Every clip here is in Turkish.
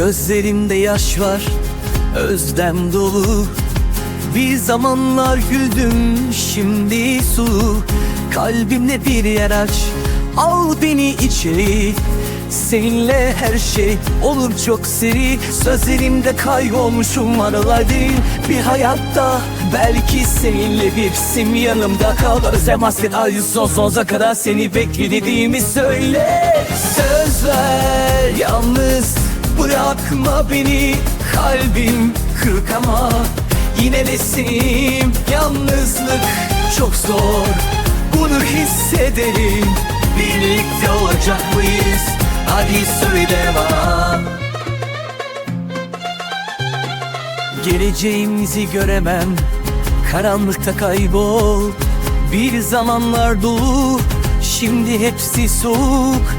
Gözlerimde yaş var Özlem dolu. Bir zamanlar güldüm Şimdi su. Kalbimde bir yer aç Al beni içeri. Seninle her şey olur çok seri. Sözlerimde kaybolmuşum aralar değil Bir hayatta belki seninle bir sim yanımda kal. Özlem hasret acı son sonsuza kadar seni beklediğimi söyle. Söz ver yalnız bırakma beni Kalbim kırık ama yine nesim Yalnızlık çok zor. Bunu hissedelim. Birlikte olacak mıyız? Hadi söyle bana Geleceğimizi göremem. Karanlıkta kaybol. Bir zamanlar dolu Şimdi hepsi soğuk.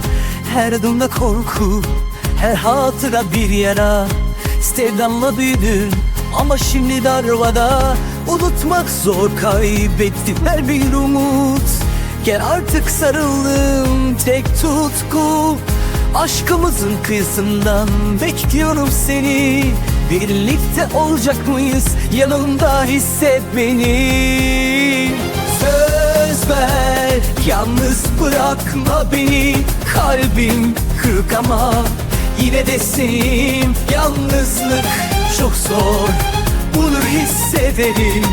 Her adımda korku Her hatıra bir yara. Sevdanla büyüdün Ama şimdi darvada. Unutmak zor kaybettim her bir umut. Gel artık sarıldım tek tutku. Aşkımızın kıyısından bekliyorum seni. Birlikte olacak mıyız? Yanımda hisset beni. Söz ver yalnız bırakma beni. Kalbim kırık ama yine de senin Yalnızlık çok zor bunu hissedelim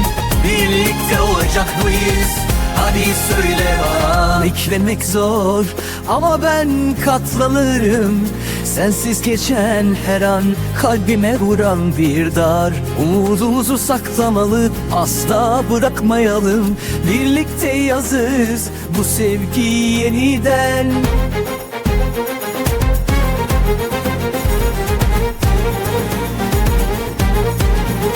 Birlikte olacak mıyız? Hadi söyle bana. Beklemek zor ama ben katlanırım. Sensiz geçen her an kalbime vuran bir dar. Umudumuzu saklamalı asla bırakmayalım. Birlikte yazarız bu sevgiyi yeniden